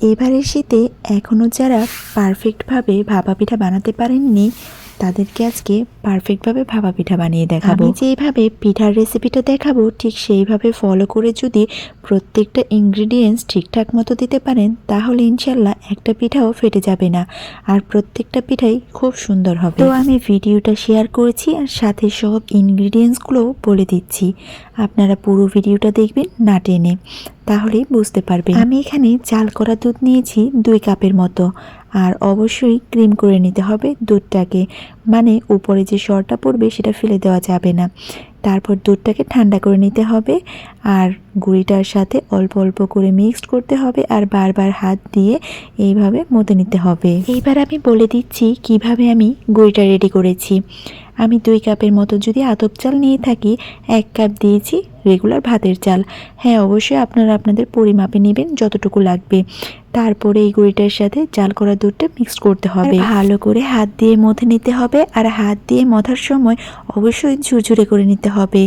এবারের শীতে এখনও যারা পারফেক্টভাবে ভাপা পিঠা বানাতে পারেননি তাদেরকে আজকে পারফেক্টভাবে ভাপা পিঠা বানিয়ে দেখাবো। আমি যেইভাবে পিঠার রেসিপিটা দেখাবো ঠিক সেইভাবে ফলো করে যদি প্রত্যেকটা ইনগ্রিডিয়েন্টস ঠিকঠাক মতো দিতে পারেন তাহলে ইনশাল্লাহ একটা পিঠাও ফেটে যাবে না। আর প্রত্যেকটা পিঠাই খুব সুন্দর হবে। তো আমি ভিডিওটা শেয়ার করেছি আর সাথে সব ইনগ্রিডিয়েন্টসগুলো বলে দিচ্ছি। আপনারা পুরো ভিডিওটা দেখবেন না টেনে। তাহলেই বুঝতে পারবেন। আমি এখানে চাল করা দুধ নিয়েছি দুই কাপের মতো। আর অবশ্যই ক্রিম করে নিতে হবে দুধটাকে। মানে উপরে যে সরটা পড়বে সেটা ফেলে দেওয়া যাবে না। তারপর দুধটাকে ঠান্ডা করে নিতে হবে আর গুঁড়িটার সাথে অল্প অল্প করে মিক্সড করতে হবে আর বারবার হাত দিয়ে এইভাবে মতে নিতে হবে। এইবার আমি বলে দিচ্ছি কীভাবে আমি গুঁড়িটা রেডি করেছি। আমি দুই কাপের মতো যদি আতপ চাল নিয়ে থাকি, এক কাপ দিয়েছি রেগুলার ভাতের চাল। হ্যাঁ অবশ্যই আপনারা আপনাদের পরিমাপে নেবেন যতটুকু লাগবে। তারপরে এই গুঁড়িটার সাথে চাল করা দুধটা মিক্স করতে হবে। ভালো করে হাত দিয়ে মথে নিতে হবে আর হাত দিয়ে মথার সময় অবশ্যই ঝুরঝুরে করে নিতে হবে।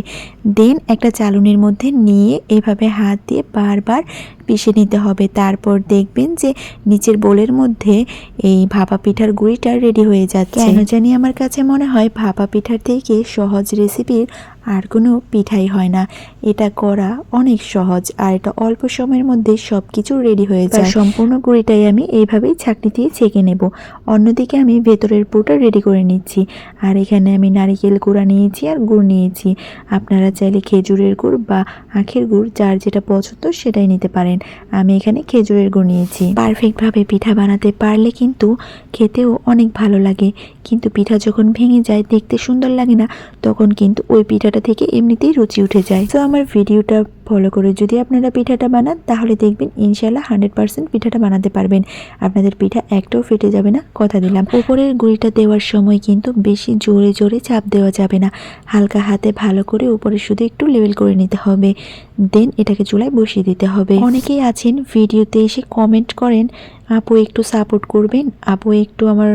দেন একটা চালুনির মধ্যে নিয়ে এভাবে হাত দিয়ে বারবার পিষে নিতে হবে। তারপর দেখবেন যে নিচের বোলের মধ্যে এই ভাপা পিঠার গুঁড়িটা রেডি হয়ে যাচ্ছে। কেন জানি আমার কাছে মনে হয় ভাপা পিঠার থেকে সহজ রেসিপির আর কোনো পিঠাই হয় না। এটা করা অনেক সহজ আর এটা অল্প সময়ের মধ্যে সব কিছু রেডি হয়ে যায়। সম্পূর্ণ গুঁড়িটাই আমি এইভাবেই ছাঁকনি দিয়ে ছেঁকে নেব। অন্যদিকে আমি ভেতরের পুরোটা রেডি করে নিচ্ছি। আর এখানে আমি নারিকেল গুঁড়া নিয়েছি আর গুড় নিয়েছি। আপনারা চাইলে খেজুরের গুড় বা আখের গুড় যার যেটা পছন্দ সেটাই নিতে পারেন। আমি এখানে খেজুরের গুড় নিয়েছি। পারফেক্টভাবে পিঠা বানাতে পারলে কিন্তু খেতেও অনেক ভালো লাগে। কিন্তু পিঠা যখন ভেঙে যায় দেখতে সুন্দর লাগে না তখন কিন্তু ওই পিঠাটা থেকে এমনিতেই রুচি উঠে যায়। তো আমার ভিডিওটা ফলো করে যদি আপনারা পিঠাটা বানান, তাহলে দেখবেন ইনশাল্লাহ হান্ড্রেড পার্সেন্ট পিঠাটা বানাতে পারবেন। আপনাদের পিঠা একটাও ফেটে যাবে না, কথা দিলাম। উপরের গুঁড়িটা দেওয়ার সময় কিন্তু বেশি জোরে জোরে চাপ দেওয়া যাবে না। হালকা হাতে ভালো করে উপরে শুধু একটু লেভেল করে নিতে হবে। দেন এটাকে চুলায় বসিয়ে দিতে হবে। অনেকেই আছেন ভিডিওতে এসে কমেন্ট করেন আপু একটু সাপোর্ট করবেন, আপু একটু আমার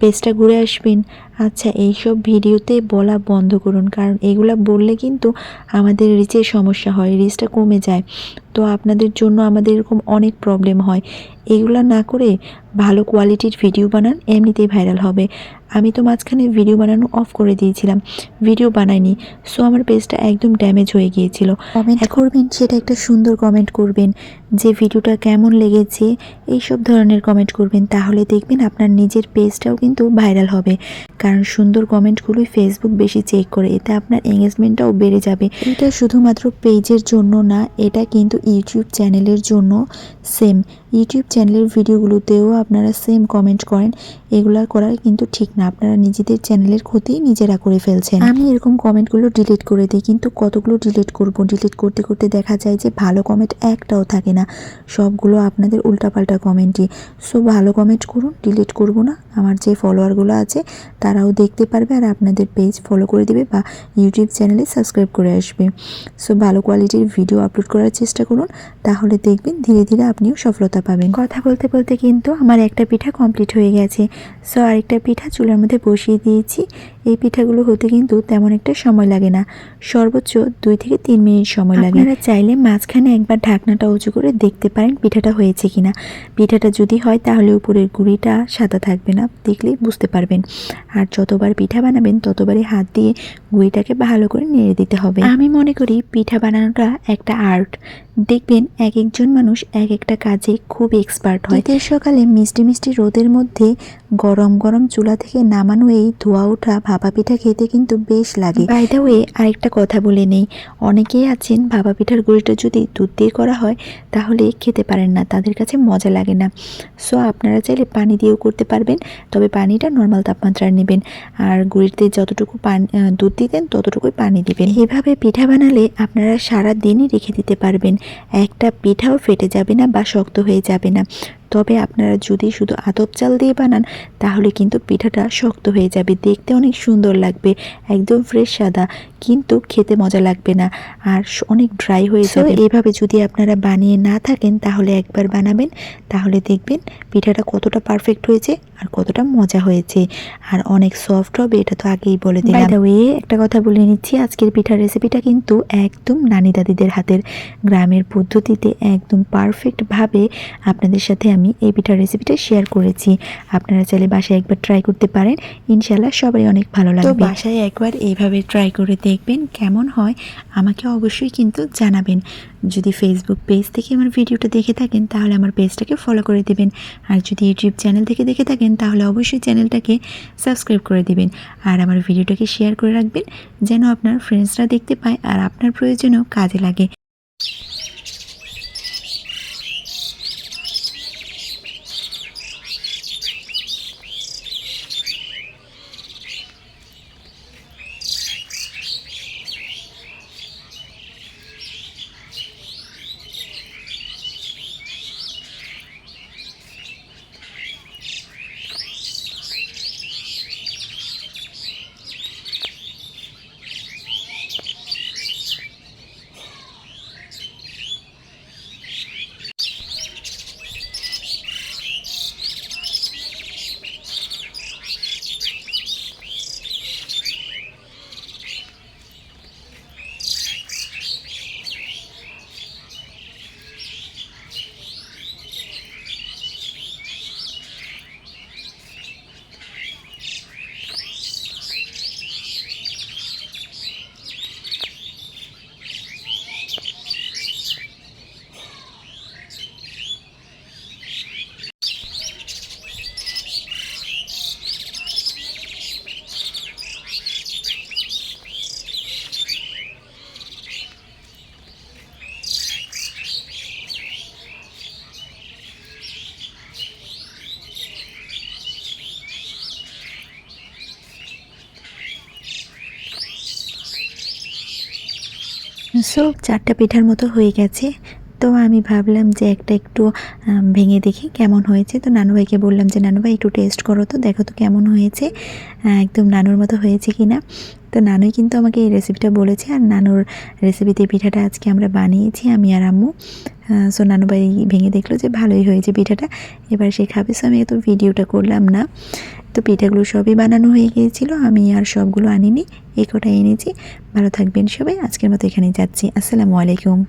পেজটা ঘুরে আসবেন। আচ্ছা এইসব ভিডিওতে বলা বন্ধ করুন, কারণ এগুলো বললে কিন্তু আমাদের রিচের সমস্যা হয় রিচটা কমে যায়। তো আপনাদের জন্য আমাদের এরকম অনেক প্রবলেম হয়। এগুলো না করে ভালো কোয়ালিটির ভিডিও বানান এমনিতেই ভাইরাল হবে। আমি তো মাঝখানে ভিডিও বানানো অফ করে দিয়েছিলাম ভিডিও বানাইনি। সো আমার পেজটা একদম ড্যামেজ হয়ে গিয়েছিল। কমেন্ট করবেন সেটা একটা সুন্দর কমেন্ট করবেন। যে ভিডিওটা কেমন লেগেছে এইসব ধরনের কমেন্ট করবেন। তাহলে দেখবেন আপনার নিজের পেজটাও কিন্তু ভাইরাল হবে। কারণ সুন্দর কমেন্টগুলোই ফেসবুক বেশি চেক করে এতে আপনার এঙ্গেজমেন্টটাও বেড়ে যাবে। এটা শুধুমাত্র পেজের জন্য না এটা কিন্তু ইউটিউব চ্যানেলের জন্য সেম ইউটিউব চ্যানেলের ভিডিওগুলোতেও আপনারা সেম কমেন্ট করেন। এগুলো করা কিন্তু ঠিক না। আপনারা নিজেদের চ্যানেলের ক্ষতি নিজেরা করে ফেলছেন। আমি এরকম কমেন্টগুলো ডিলিট করে দিই, কিন্তু কতগুলো ডিলিট করব? ডিলিট করতে করতে দেখা যায় যে ভালো কমেন্ট একটাও থাকে না। সবগুলো আপনাদের উল্টাপাল্টা কমেন্টই সো ভালো কমেন্ট করুন ডিলিট করব না। আমার যে ফলোয়ারগুলো আছে, তারাও দেখতে পারবে আর আপনাদের পেজ ফলো করে দেবে বা ইউটিউব চ্যানেলে সাবস্ক্রাইব করে আসবে। সো ভালো কোয়ালিটির ভিডিও আপলোড করার চেষ্টা করুন। তাহলে দেখবেন ধীরে ধীরে আপনিও সফলতা পাবেন। কথা বলতে বলতে কিন্তু আমার একটা পিঠা কমপ্লিট হয়ে গেছে। সো আরেকটা পিঠা চুলার মধ্যে বসিয়ে দিয়েছি। এই পিঠাগুলো হতে কিন্তু তেমন একটা সময় লাগে না। সর্বোচ্চ দুই থেকে তিন মিনিট সময় লাগে। আপনারা চাইলে মাঝখানে একবার ঢাকনাটা উঁচু করে দেখতে পারেন পিঠাটা হয়েছে কিনা। পিঠাটা যদি হয় তাহলে উপরের গুঁড়িটা সাদা থাকবে না দেখলেই বুঝতে পারবেন। আর যতবার পিঠা বানাবেন ততবারই হাত দিয়ে গুঁড়িটাকে ভালো করে নেড়ে দিতে হবে। আমি মনে করি পিঠা বানানোটা একটা আর্ট দেখবেন এক একজন মানুষ এক একটা কাজে খুব এক্সপার্ট হয়। শীতের সকালে মিষ্টি মিষ্টি রোদের মধ্যে গরম গরম চুলা থেকে নামানো এই ধোয়া ওঠা ভাপা পিঠা খেতে কিন্তু বেশ লাগে। বাই দ্য ওয়ে আরেকটা কথা বলে নেই। অনেকেই আছেন ভাপা পিঠার গুঁড়িটা যদি দুধ দিয়ে করা হয় তাহলে খেতে পারেন না তাদের কাছে মজা লাগে না। সো আপনারা চাইলে পানি দিয়েও করতে পারবেন তবে পানিটা নর্মাল তাপমাত্রার নেবেন। আর গুঁড়িতে যতটুকু পানি দুধ দিতেন ততটুকুই পানি দিবেন। এভাবে পিঠা বানালে আপনারা সারা দিনই রেখে দিতে পারবেন। একটা পিঠাও ফেটে যাবে না বা শক্ত হয়ে যাবে না। তবে আপনারা যদি শুধু আতপ চাল দিয়ে বানান তাহলে কিন্তু পিঠাটা শক্ত হয়ে যাবে। দেখতে অনেক সুন্দর লাগবে একদম ফ্রেশ সাদা কিন্তু খেতে মজা লাগবে না আর অনেক ড্রাই হয়ে যাবে। এভাবে যদি আপনারা বানিয়ে না থাকেন তাহলে একবার বানাবেন তাহলে দেখবেন পিঠাটা কতটা পারফেক্ট হয়েছে আর কতটা মজা হয়েছে। আর অনেক সফট হবে এটা তো আগেই বলে দিলাম। ওয়ে একটা কথা বলে নিচ্ছি আজকের পিঠার রেসিপিটা কিন্তু একদম নানি দাদিদের হাতের। গ্রামের পদ্ধতিতে একদম পারফেক্টভাবে আপনাদের সাথে আমি এই পিঠার রেসিপিটা শেয়ার করেছি। আপনারা চাইলে বাসায় একবার ট্রাই করতে পারেন। ইনশাল্লাহ সবাই অনেক ভালো লাগবে। বাসায় একবার এইভাবে ট্রাই করে দেখবেন কেমন হয়। আমাকে অবশ্যই কিন্তু জানাবেন। যদি ফেসবুক পেজ থেকে আমার ভিডিওটা দেখে থাকেন তাহলে আমার পেজটাকে ফলো করে দিবেন। আর যদি ইউটিউব চ্যানেল থেকে দেখে থাকেন তাহলে অবশ্যই চ্যানেলটাকে সাবস্ক্রাইব করে দিবেন। আর আমার ভিডিওটাকে শেয়ার করে রাখবেন যেন আপনার ফ্রেন্ডসরা দেখতে পায় আর আপনার প্রয়োজনেও কাজে লাগে। সো চারটা পিঠার মতো হয়ে গেছে। তো আমি ভাবলাম যে একটা একটু ভেঙে দেখি কেমন হয়েছে। তো নানু ভাইকে বললাম যে নানু ভাই একটু টেস্ট করো তো, দেখো তো কেমন হয়েছে। একদম নানুর মতো হয়েছে কি না? তো নানুই কিন্তু আমাকে এই রেসিপিটা বলেছে, আর নানুর রেসিপিতে পিঠাটা আজকে আমরা বানিয়েছি, আমি আর আম্মু। সো নানু ভাই ভেঙে দেখল যে, ভালোই হয়েছে পিঠাটা, এবার সে খাবে। সো আমি তো ভিডিওটা করলাম না। তো পিঠাগুলো সবই বানানো হয়ে গিয়েছিল, আমি আর সবগুলো আনিনি, এই কটা এনেছি। ভালো থাকবেন সবাই, আজকের মতো এখানেই যাচ্ছি। আসসালামু আলাইকুম।